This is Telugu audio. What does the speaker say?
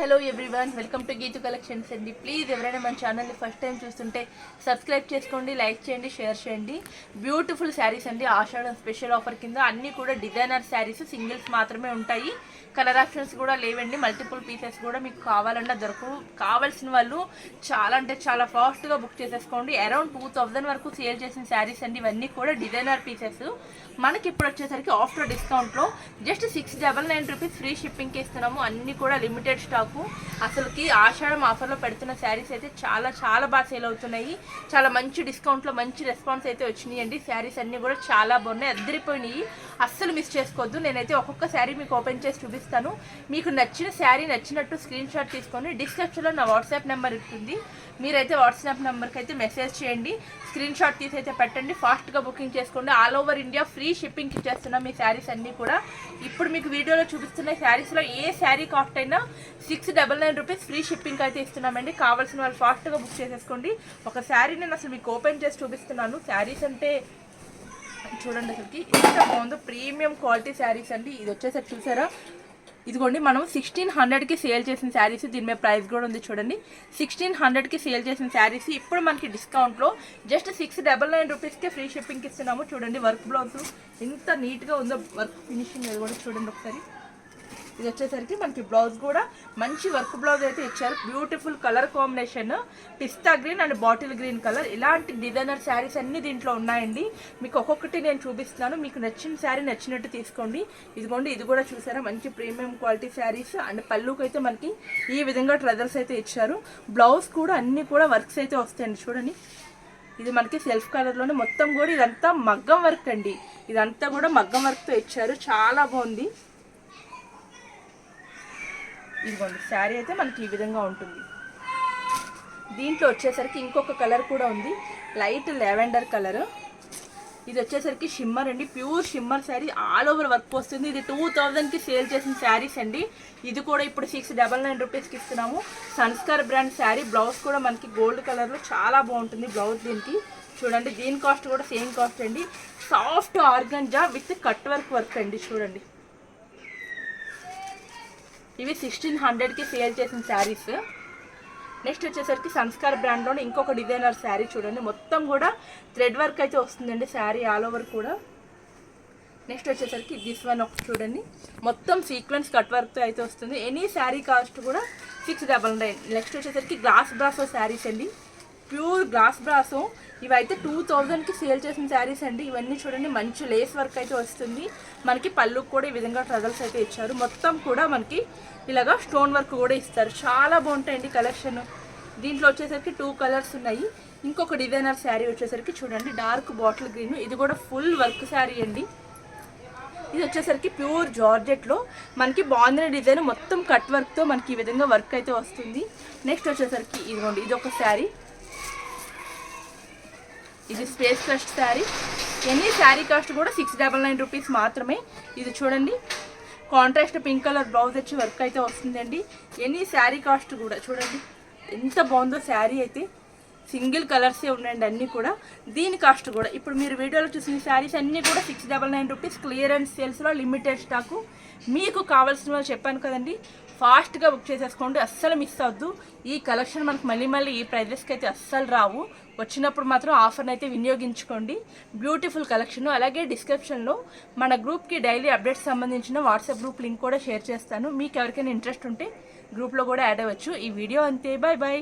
Hello everyone welcome to Geethu collections అండి. ప్లీజ్ ఎవరైనా మన ఛానల్ని ఫస్ట్ టైం చూస్తుంటే సబ్స్క్రైబ్ చేసుకోండి లైక్ చేయండి షేర్ చేయండి. బ్యూటిఫుల్ శారీస్ అండి ఆషాఢం స్పెషల్ ఆఫర్ కింద. అన్నీ కూడా డిజైనర్ శారీస్ సింగిల్స్ మాత్రమే ఉంటాయి. కలర్ ఆప్షన్స్ కూడా లేవండి మల్టిపుల్ పీసెస్ కూడా మీకు కావాలన్నా దొరకవు. కావాల్సిన వాళ్ళు చాలా అంటే చాలా ఫాస్ట్గా బుక్ చేసేసుకోండి. అరౌండ్ టూ థౌజండ్ వరకు సేల్ చేసిన శారీస్ అండి ఇవన్నీ కూడా డిజైనర్ పీసెస్. మనకి ఇప్పుడు వచ్చేసరికి ఆఫ్టర్ డిస్కౌంట్లో just six double nine rupees free షిప్పింగ్కి ఇస్తున్నాము. అన్ని కూడా లిమిటెడ్ స్టాక్ 하고 అసలుకి ఆషాఢం ఆఫర్లో పెడుతున్న శారీస్ అయితే చాలా చాలా బాగా సేల్ అవుతున్నాయి. చాలా మంచి డిస్కౌంట్లో మంచి రెస్పాన్స్ అయితే వచ్చినాయి అండి శారీస్ అన్నీ కూడా చాలా బాగున్నాయి. అద్దరిపోయినాయి. అస్సలు మిస్ చేసుకోవద్దు. నేనైతే ఒక్కొక్క శారీ మీకు ఓపెన్ చేసి చూపిస్తాను. మీకు నచ్చిన శారీ నచ్చినట్టు స్క్రీన్ షాట్ తీసుకొని డిస్క్రిప్షన్లో నా వాట్సాప్ నెంబర్ ఉంటుంది. మీరైతే వాట్సాప్ నెంబర్కి అయితే మెసేజ్ చేయండి. స్క్రీన్ షాట్ తీసి అయితే పెట్టండి. ఫాస్ట్గా బుకింగ్ చేసుకోండి. All over India free shipping ఇచ్చేస్తున్నాం మీ శారీస్ అన్నీ కూడా. ఇప్పుడు మీకు వీడియోలో చూపిస్తున్న శారీస్లో ఏ శారీ కాస్ట్ అయినా six double nine rupees free shipping అయితే ఇస్తున్నామండి. కావాల్సిన వాళ్ళు ఫాస్ట్గా బుక్ చేసేసుకోండి. ఒక శారీ నేను అసలు మీకు ఓపెన్ చేసి చూపిస్తున్నాను. శారీస్ అంటే చూడండి అసలుకి ఎంత బాగుందో. ప్రీమియం క్వాలిటీ శారీస్ అండి. ఇది వచ్చేసరికి చూసారా? ఇదిగోండి మనం సిక్స్టీన్ హండ్రెడ్కి సేల్ చేసిన శారీస్. దీని మీద ప్రైస్ కూడా ఉంది చూడండి. సిక్స్టీన్ హండ్రెడ్కి సేల్ చేసిన శారీస్. ఇప్పుడు మనకి డిస్కౌంట్లో జస్ట్ సిక్స్ డబల్ నైన్ రూపీస్కి ఫ్రీ షిప్పింగ్కి ఇస్తున్నాము. చూడండి వర్క్ బ్లౌజ్ ఎంత నీట్గా ఉందో. వర్క్ ఫినిషింగ్ అది కూడా చూడండి ఒకసారి. ఇది వచ్చేసరికి మనకి బ్లౌజ్ కూడా మంచి వర్క్ బ్లౌజ్ అయితే ఇచ్చారు. Beautiful colour combination pista green and bottle green colour ఇలాంటి డిజైనర్ శారీస్ అన్ని దీంట్లో ఉన్నాయండి. మీకు ఒక్కొక్కటి నేను చూపిస్తున్నాను. మీకు నచ్చిన శారీ నచ్చినట్టు తీసుకోండి. ఇదిగోండి ఇది కూడా చూసారా? మంచి ప్రీమియం క్వాలిటీ శారీస్. అండ్ పళ్ళుకి అయితే మనకి ఈ విధంగా ట్రెజర్స్ అయితే ఇచ్చారు. బ్లౌజ్ కూడా అన్నీ కూడా వర్క్స్ అయితే వస్తాయండి. చూడండి. ఇది మనకి సెల్ఫ్ కలర్లోనే మొత్తం కూడా ఇదంతా మగ్గం వర్క్ అండి. ఇదంతా కూడా మగ్గం వర్క్తో ఇచ్చారు. చాలా బాగుంది. ఇదిగోండి శారీ అయితే మనకి ఈ విధంగా ఉంటుంది. దీంట్లో వచ్చేసరికి ఇంకొక కలర్ కూడా ఉంది. Light lavender colour. ఇది వచ్చేసరికి షిమ్మర్ అండి. Pure shimmer sari. All over work వస్తుంది. ఇది టూ థౌజండ్కి సేల్ చేసిన శారీస్ అండి. ఇది కూడా ఇప్పుడు సిక్స్ డబల్ నైన్ రూపీస్కి ఇస్తున్నాము. సన్స్కార్ బ్రాండ్ శారీ. బ్లౌజ్ కూడా మనకి గోల్డ్ కలర్లో చాలా బాగుంటుంది బ్లౌజ్ దీనికి. చూడండి దీని కాస్ట్ కూడా సేమ్ కాస్ట్ అండి. Soft organza with cut work work అండి చూడండి. ఇవి సిక్స్టీన్ హండ్రెడ్కి సేల్ చేసిన శారీస్ నెక్స్ట్ వచ్చేసరికి సంస్కార్ బ్రాండ్లో ఇంకొక డిజైనర్ శారీ చూడండి. మొత్తం కూడా థ్రెడ్ వర్క్ అయితే వస్తుందండి శారీ ఆల్ ఓవర్ కూడా. నెక్స్ట్ వచ్చేసరికి దిస్ వన్ ఒకటి చూడండి. మొత్తం సీక్వెన్స్ కట్ వర్క్తో అయితే వస్తుంది. ఎనీ శారీ కాస్ట్ కూడా సిక్స్ డబల్ నైన్ నెక్స్ట్ వచ్చేసరికి గ్లాస్ బ్రాసో శారీస్ అండి. Pure glass brasso. ఇవైతే టూ థౌజండ్కి సేల్ చేసిన శారీస్ అండి. ఇవన్నీ చూడండి మంచి లేస్ వర్క్ అయితే వస్తుంది. మనకి పళ్ళుకు కూడా ఈ విధంగా ట్రజల్స్ అయితే ఇచ్చారు. మొత్తం కూడా మనకి ఇలాగా స్టోన్ వర్క్ కూడా ఇస్తారు. చాలా బాగుంటాయండి కలెక్షన్. దీంట్లో వచ్చేసరికి టూ కలర్స్ ఉన్నాయి. ఇంకొక డిజైనర్ శారీ వచ్చేసరికి చూడండి డార్క్ బాటిల్ గ్రీన్ ఇది కూడా ఫుల్ వర్క్ శారీ అండి. ఇది వచ్చేసరికి ప్యూర్ జార్జెట్లో. మనకి బాగుంది డిజైన్ మొత్తం కట్ వర్క్తో మనకి ఈ విధంగా వర్క్ అయితే వస్తుంది. నెక్స్ట్ వచ్చేసరికి ఇదిగోండి ఇది ఒక శారీ. ఇది space first sari. Any sari cost కూడా సిక్స్ డబల్ నైన్ రూపీస్ మాత్రమే. ఇది చూడండి. కాంట్రాస్ట్ పింక్ కలర్ బ్లౌజ్ వచ్చి వర్క్ అయితే వస్తుందండి. ఎనీ శారీ కాస్ట్ కూడా చూడండి. ఎంత బాగుందో శారీ అయితే. సింగిల్ కలర్సే ఉన్నాయండి అన్నీ కూడా. దీని కాస్ట్ కూడా ఇప్పుడు మీరు వీడియోలో చూసిన శారీస్ అన్నీ కూడా six double nine rupees clearance సేల్స్లో లిమిటెడ్ స్టాకు మీకు కావాల్సిన వాళ్ళు చెప్పాను కదండి ఫాస్ట్గా బుక్ చేసేసుకోండి అస్సలు మిస్ అవద్దు ఈ కలెక్షన్ మనకు మళ్ళీ మళ్ళీ ఈ ప్రైజెస్కి అయితే అస్సలు రావు. వచ్చినప్పుడు మాత్రం ఆఫర్ని అయితే వినియోగించుకోండి. బ్యూటిఫుల్ కలెక్షన్ అలాగే డిస్క్రిప్షన్లో మన గ్రూప్కి డైలీ అప్డేట్స్ సంబంధించిన వాట్సాప్ గ్రూప్ లింక్ కూడా షేర్ చేస్తాను. మీకు ఎవరికైనా ఇంట్రెస్ట్ ఉంటే గ్రూప్లో కూడా యాడ్ అవ్వచ్చు. ఈ వీడియో అంతే బాయ్ బాయ్